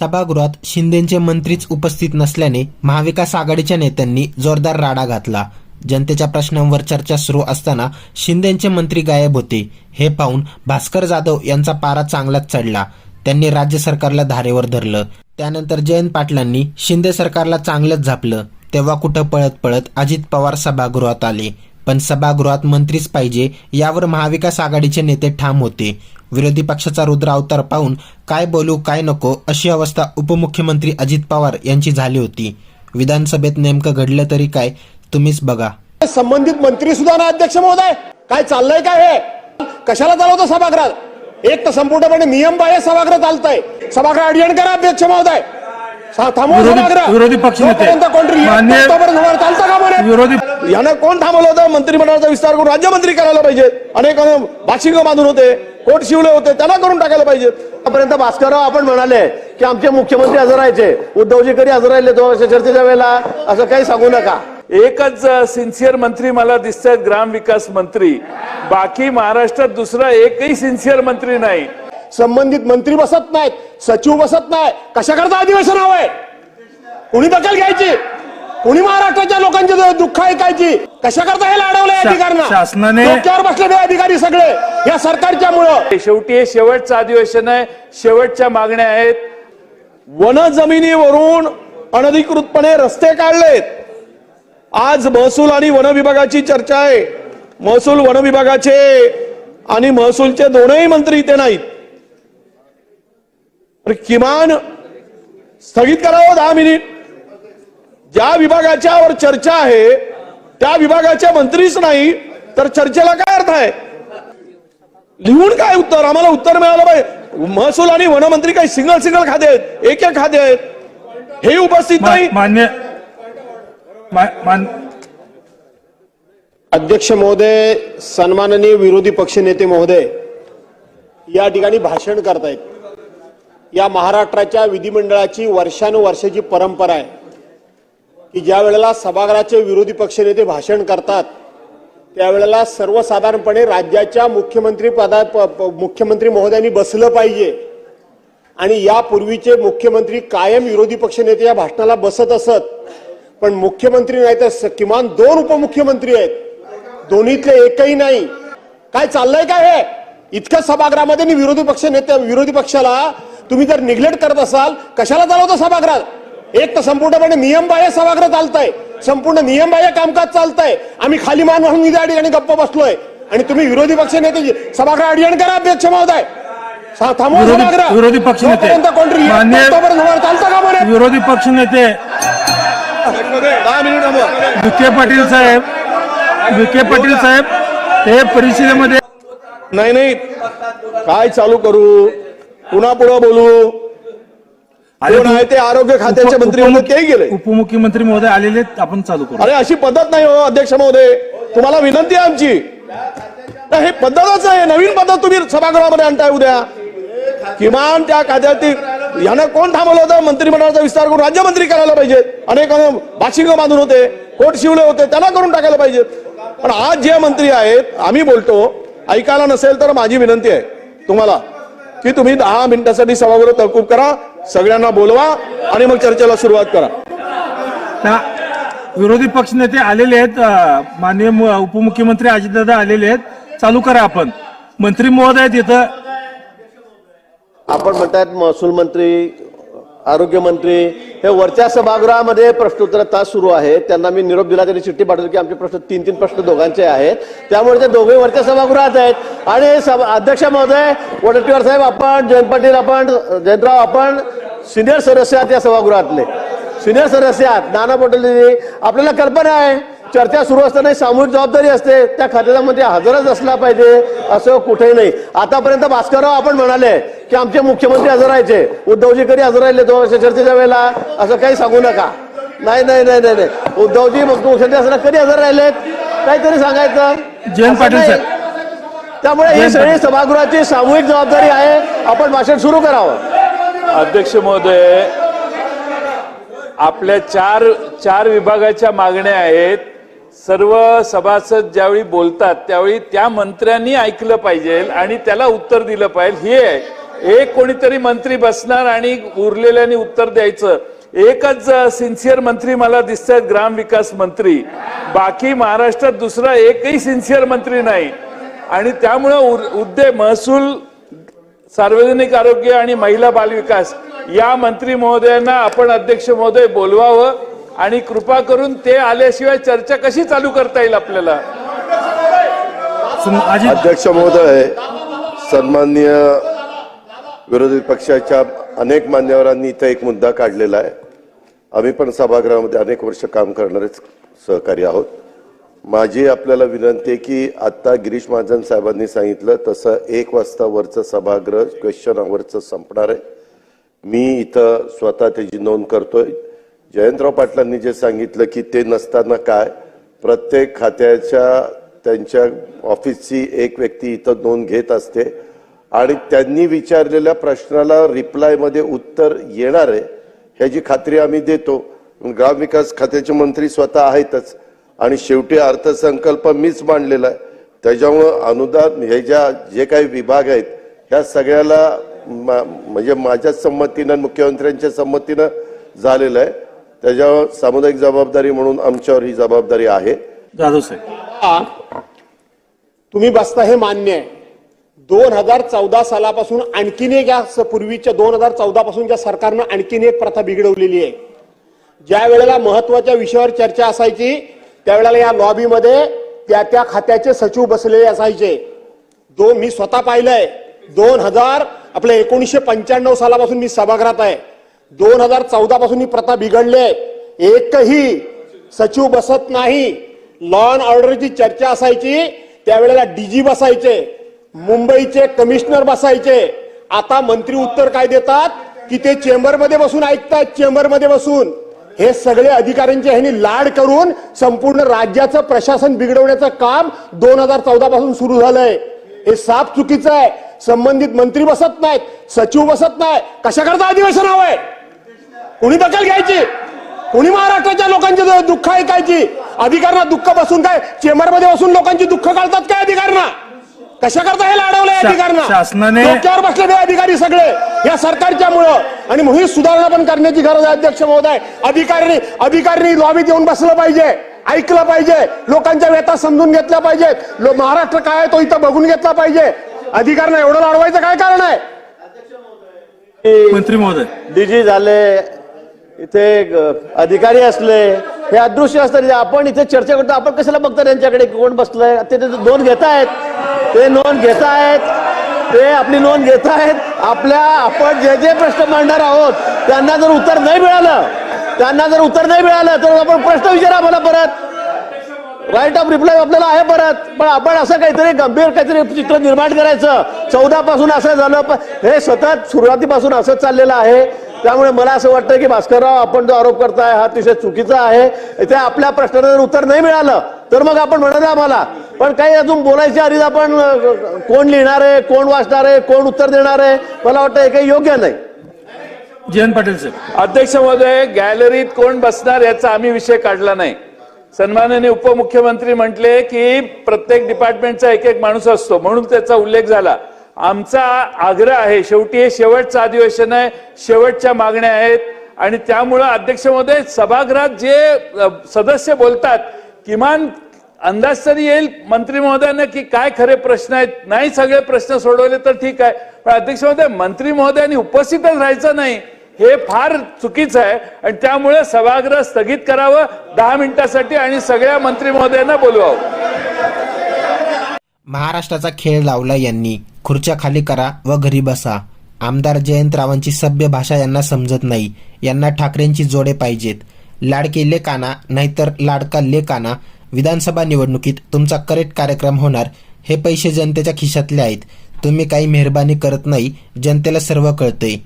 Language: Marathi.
सभागृहात शिंदेचे मंत्रीच उपस्थित नसल्याने महाविकास आघाडीच्या नेत्यांनी जोरदार राडा घातला. जनतेच्या प्रश्नांवर चर्चा सुरू असताना शिंदेचे मंत्री गायब होते. हे पाहून भास्कर जाधव यांचा पारा चांगलाच चढला. त्यांनी राज्य सरकारला धारेवर धरलं. त्यानंतर जयंत पाटलांनी शिंदे सरकारला चांगलंच झापलं. तेव्हा कुठं पळत पळत अजित पवार सभागृहात आले. पण सभागृहात मंत्रीच पाहिजे यावर महाविकास आघाडीचे नेते ठाम होते. विरोधी पक्षाचा रुद्र अवतार पाहून काय बोलू काय नको अशी अवस्था उपमुख्यमंत्री अजित पवार यांची झाली होती. विधानसभेत नेमकं घडलं तरी काय तुम्हीच बघा. संबंधित मंत्री सुद्धा ना अध्यक्ष महोदय. काय चाललंय काय हे? कशाला चालवतो सभागृहात? एक तर संपूर्णपणे नियम बाह्य सभागृह चालतंय. सभागृह अडयण करा अध्यक्ष महोदय. विरोधी- सभागृह विरोधी यानं कोण थांबवलं होतं? मंत्रिमंडळाचा विस्तार करून राज्यमंत्री करायला पाहिजे. अनेक बाशिंग बांधून होते कोट शिवले होते त्यांना करून टाकायला पाहिजे. आतापर्यंत भास्करराव आपण म्हणाले की आमचे मुख्यमंत्री हजर राहायचे. उद्धवजी कधी हजर राहिले तो अशा चर्चेच्या वेळेला? असं काही सांगू नका. एकच सिन्सिअर मंत्री मला दिसत आहेत ग्रामविकास मंत्री. बाकी महाराष्ट्रात दुसरा एकही सिन्सिअर मंत्री नाही. संबंधित मंत्री बसत नाहीत सचिव बसत नाही. कशा करता अधिवेशन हवंय? कुणी दखल घ्यायची? कुणी महाराष्ट्राच्या लोकांचे दुःख ऐकायची? कशा करता हे लाडवलंय शा- अधिकाऱ्यांना शासनाने- डोक्यावर बसलेले अधिकारी सगळे या सरकारच्या मुळे शेवटी हे शेवटचं अधिवेशन आहे. शेवटच्या मागण्या आहेत. वन जमिनीवरून अनधिकृतपणे रस्ते काढलेत. आज महसूल आणि वन विभागाची चर्चा आहे. महसूल वन विभागाचे आणि महसूलचे दोनही मंत्री इथे नाहीत. तर किमान स्थगित करावं दहा मिनिट. ज्या विभागाच्यावर चर्चा आहे त्या विभागाचे मंत्रीच नाही तर चर्चेला काय अर्थ आहे? लिहून काय उत्तर? आम्हाला उत्तर मिळालं पाहिजे. महसूल आणि वनमंत्री काही सिंगल सिंगल खाते आहेत एक एक खाते आहेत. हे उपस्थित नाही. मान्य अध्यक्ष महोदय सन्माननीय विरोधी पक्षनेते महोदय या ठिकाणी भाषण करतायत. या महाराष्ट्राच्या विधिमंडळाची वर्षानुवर्षाची परंपरा आहे. की ज्या वेळेला सभागृहाचे विरोधी पक्षनेते भाषण करतात त्यावेळेला सर्वसाधारणपणे राज्याच्या मुख्यमंत्री पदा प- मुख्यमंत्री महोदयांनी बसलं पाहिजे. आणि यापूर्वीचे मुख्यमंत्री कायम विरोधी पक्षनेते या भाषणाला बसत असत. पण मुख्यमंत्री नाही तर किमान दोन उपमुख्यमंत्री आहेत. दोन्हीतले एकही नाही. काय चाललंय काय हे? इतकं सभागृहामध्ये विरोधी पक्ष नेते विरोधी पक्षाला तुम्ही जर निग्लेक्ट करत असाल कशाला चालवतो सभागृहात? एक तर संपूर्णपणे नियम बाह्य सभागृह चालतंय. संपूर्ण नियम बाह्य कामकाज चालतंय. आम्ही खाली मान म्हणून निधी आणि गप्प बसलोय. आणि तुम्ही विरोधी पक्ष नेते सभागृह अडयण करा अध्यक्ष महोदय. विरोधी- का बरं? विरोधी पक्ष नेते. विखे पाटील साहेब विखे पाटील साहेब हे परिषदेमध्ये नाही नाही. काय चालू करू? पुन्हा पुढे बोलू. कोण आहे ते आरोग्य खात्याचे मंत्री होते तेही गेले. उपमुख्यमंत्री महोदय आलेले आपण चालू करू. अरे अशी पद्धत नाही हो अध्यक्ष महोदय. तुम्हाला विनंती आहे आमची. नाही, हे पद्धतच आहे नवीन पद्धत तुम्ही सभागृहामध्ये आणताय उद्या. किमान त्या खात्यातील यानं कोण थांबवलं होतं? मंत्रिमंडळाचा विस्तार करून राज्यमंत्री करायला पाहिजे अनेक बाशिंग बांधून होते कोट शिवले होते त्यांना करून टाकायला पाहिजे पण आज जे मंत्री आहेत आम्ही बोलतो ऐकायला नसेल तर माझी विनंती आहे तुम्हाला. की तुम्ही दहा मिनिटासाठी सभागृह तहकूब करा सगळ्यांना बोलवा आणि मग चर्चेला सुरुवात करा. विरोधी पक्ष नेते आलेले आहेत माननीय मु- उपमुख्यमंत्री अजितदादा आलेले आहेत. चालू करा आपण. मंत्री महोदय आहेत इथं. आपण म्हणतात महसूल मंत्री आरोग्यमंत्री हे वरच्या सभागृहामध्ये प्रश्नोत्तर तास सुरू आहे. त्यांना मी निरोप दिला त्यांनी चिठ्ठी पाठवली की आमचे प्रश्न तीन तीन प्रश्न दोघांचे आहेत. त्यामुळे ते दोघे वरच्या सभागृहात आहेत. आणि सभा- अध्यक्ष महोदय वडट्टीवार साहेब आपण जयंत पाटील आपण जयंतराव आपण सिनियर सदस्य आहात या सभागृहातले. सिनियर सदस्य आहात नाना पटोले आपल्याला कल्पना आहे चर्चा सुरू असताना सामूहिक जबाबदारी असते त्या खात्याला मध्ये हजरच असला पाहिजे असं कुठेही नाही. आतापर्यंत भास्करराव आपण म्हणाले की आमचे मुख्यमंत्री हजर राहायचे. उद्धवजी कधी हजर राहिले तो अशा चर्चेच्या वेळेला. असं काही सांगू नका. नाही नाही नाही नाही नाही. उद्धवजी मुख्यमंत्री असताना कधी हजर राहिलेत? काहीतरी सांगायचं. जयंत पाटील. साहेब. त्यामुळे ही जयंत सगळी पाटील. सभागृहाची सामूहिक जबाबदारी आहे. आपण भाषण सुरू करावं. अध्यक्ष महोदय आपल्या चार चार विभागाच्या मागण्या आहेत. सर्व सभासद ज्यावेळी बोलतात त्यावेळी त्या मंत्र्यांनी ऐकलं पाहिजे आणि त्याला उत्तर दिलं पाहिजे. हे आहे. एक कोणीतरी मंत्री बसणार आणि उरलेल्यानी उत्तर द्यायचं. एकच सिन्सिअर मंत्री मला दिसत आहेत ग्रामविकास मंत्री. बाकी महाराष्ट्रात दुसरा एकही सिन्सिअर मंत्री नाही. आणि त्यामुळं उर- उद्दे महसूल सार्वजनिक आरोग्य आणि महिला बालविकास या मंत्री महोदयांना आपण अध्यक्ष महोदय बोलवावं आणि कृपा करून ते आल्याशिवाय चर्चा कशी चालू करता येईल आपल्याला? अध्यक्ष महोदय सन्माननीय विरोधी पक्षाच्या अनेक मान्यवरांनी इथं एक मुद्दा काढलेला आहे. आम्ही पण सभागृहामध्ये अनेक वर्ष काम करणारेच सहकारी आहोत. माझी आपल्याला विनंती आहे की आत्ता गिरीश महाजन साहेबांनी सांगितलं तसं एक वाजता वरचं सभागृह क्वेश्चन आवरचं संपणार आहे. मी इथं स्वतः त्याची नोंद करतोय. जयंतराव पाटलांनी जे सांगितलं की ते नसताना काय प्रत्येक खात्याच्या त्यांच्या ऑफिसची एक व्यक्ती इथं नोंद घेत असते. आणि त्यांनी विचारलेल्या प्रश्नाला रिप्लायमध्ये उत्तर येणार आहे ह्याची खात्री आम्ही देतो. ग्रामविकास खात्याचे मंत्री स्वतः आहेतच. आणि शेवटी अर्थसंकल्प मीच मांडलेला आहे. त्याच्यामुळं अनुदान हे ज्या जे काही विभाग आहेत ह्या सगळ्याला मा- म्हणजे माझ्या संमतीनं मुख्यमंत्र्यांच्या संमतीनं झालेलं आहे. त्याच्यावर सामुदायिक जबाबदारी म्हणून आमच्यावर ही जबाबदारी आहे. जाधव साहेब. तुम्ही बसता हे मान्य आहे. दोन हजार चौदा सालापासून आणखीन एक या स- पूर्वीच्या दोन हजार चौदा पासूनच्या सरकारनं आणखीन एक प्रथा बिघडवलेली आहे. ज्या वेळेला महत्त्वाच्या विषयावर चर्चा असायची त्यावेळेला या लॉबीमध्ये त्या त्या खात्याचे सचिव बसलेले असायचे. दोन मी स्वतः पाहिलंय. दोन हजार आपल्या एकोणीसशे पंच्याण्णव सालापासून मी सभागृहात आहे. दोन हजार चौदा पासून ही प्रथा बिघडली आहे एकही सचिव बसत नाही. लॉ अँड ऑर्डरची चर्चा असायची. त्यावेळेला डीजी बसायचे. मुंबईचे कमिशनर बसायचे. आता मंत्री उत्तर काय देतात? की ते चेंबरमध्ये बसून ऐकतात चेंबरमध्ये बसून. हे सगळे अधिकाऱ्यांचे ह्यांनी लाड करून संपूर्ण राज्याचं प्रशासन बिघडवण्याचं काम दोन हजार चौदा पासून सुरू झालंय. हे साफ चुकीचं आहे. संबंधित मंत्री बसत नाहीत सचिव बसत नाही कशाकरता अधिवेशन हवंय? कुणी दखल घ्यायची? कुणी महाराष्ट्राच्या लोकांची दुःख ऐकायची? अधिकाऱ्यांना दुःख बसून काय? चेंबरमध्ये बसून लोकांची दुःख काढतात काय अधिकाऱ्यांना? कशा करता हे लाडवलंय शा- अधिकाऱ्यांना शासनाने- डोक्यावर बसलेले अधिकारी सगळे या सरकारच्या मुळे आणि म्हणून ही सुधारणा पण करण्याची गरज आहे अध्यक्ष महोदय. अधिकाऱ्यांनी अधिकाऱ्यांनी लॉबीत येऊन बसलं पाहिजे ऐकलं पाहिजे लोकांच्या व्यथा समजून घेतल्या पाहिजेत. लो- महाराष्ट्र काय आहे तो इथं बघून घेतला पाहिजे. अधिकाऱ्यांना एवढं लाडवायचं काय कारण आहे? मंत्री महोदय. डीजी झाले इथे ग- अधिकारी असले हे अदृश्य असतात. आपण इथे चर्चा करतो आपण कशाला बघतो त्यांच्याकडे? की कोण बसलंय? ते ते नोंद घेत आहेत. ते नोंद घेत आहेत ते आपली नोंद घेत आहेत आपल्या आपण जे जे प्रश्न मांडणार आहोत त्यांना जर उत्तर नाही मिळालं त्यांना जर उत्तर नाही मिळालं तर आपण प्रश्न विचारा मला परत. राईट ऑफ रिप्लाय आपल्याला आहे परत. पण आपण असं काहीतरी गंभीर काहीतरी चित्र निर्माण करायचं. चौदा पासून असं झालं पण हे सतत सुरुवातीपासून असं चाललेलं आहे. त्यामुळे मला असं वाटतं की भास्करराव आपण जो आरोप करताय हा अतिशय चुकीचा आहे. ते आपल्या प्रश्नाला जर उत्तर नाही मिळालं तर मग आपण म्हणत आम्हाला. पण काही अजून बोलायच्या आधी आपण कोण लिहिणार आहे कोण वाचणार आहे कोण उत्तर देणार आहे मला वाटतं हे काही योग्य नाही. जयंत पाटील साहेब. अध्यक्ष महोदय गॅलरीत कोण बसणार याचा आम्ही विषय काढला नाही. सन्माननीय उपमुख्यमंत्री म्हटले की प्रत्येक डिपार्टमेंटचा एक एक माणूस असतो म्हणून त्याचा उल्लेख झाला. आमचा आग्रह आहे शेवटी हे शेवटचं अधिवेशन आहे शेवटच्या मागण्या आहेत. आणि त्यामुळं अध्यक्ष महोदय सभागृहात जे सदस्य बोलतात किमान अंदाज तरी येईल मंत्री महोदयांना की काय खरे प्रश्न आहेत? नाही सगळे प्रश्न सोडवले तर ठीक आहे. पण अध्यक्ष महोदय मंत्री महोदयांनी उपस्थितच राहायचं नाही. हे फार चुकीचं आहे. आणि त्यामुळे सभागृह स्थगित करावं दहा मिनिटासाठी आणि सगळ्या मंत्री महोदयांना बोलवावं. महाराष्ट्राचा खेळ लावला यांनी. खुर्च्या खाली करा व घरी बसा. आमदार जयंतरावांची सभ्य भाषा यांना समजत नाही. यांना ठाकरेंची जोडे पाहिजेत. लाडके लेकाना नाहीतर लाडका लेकाना विधानसभा निवडणुकीत तुमचा करेक्ट कार्यक्रम होणार हे पैसे जनतेच्या खिशातले आहेत. तुम्ही काही मेहरबानी करत नाही जनतेला सर्व कळतंय.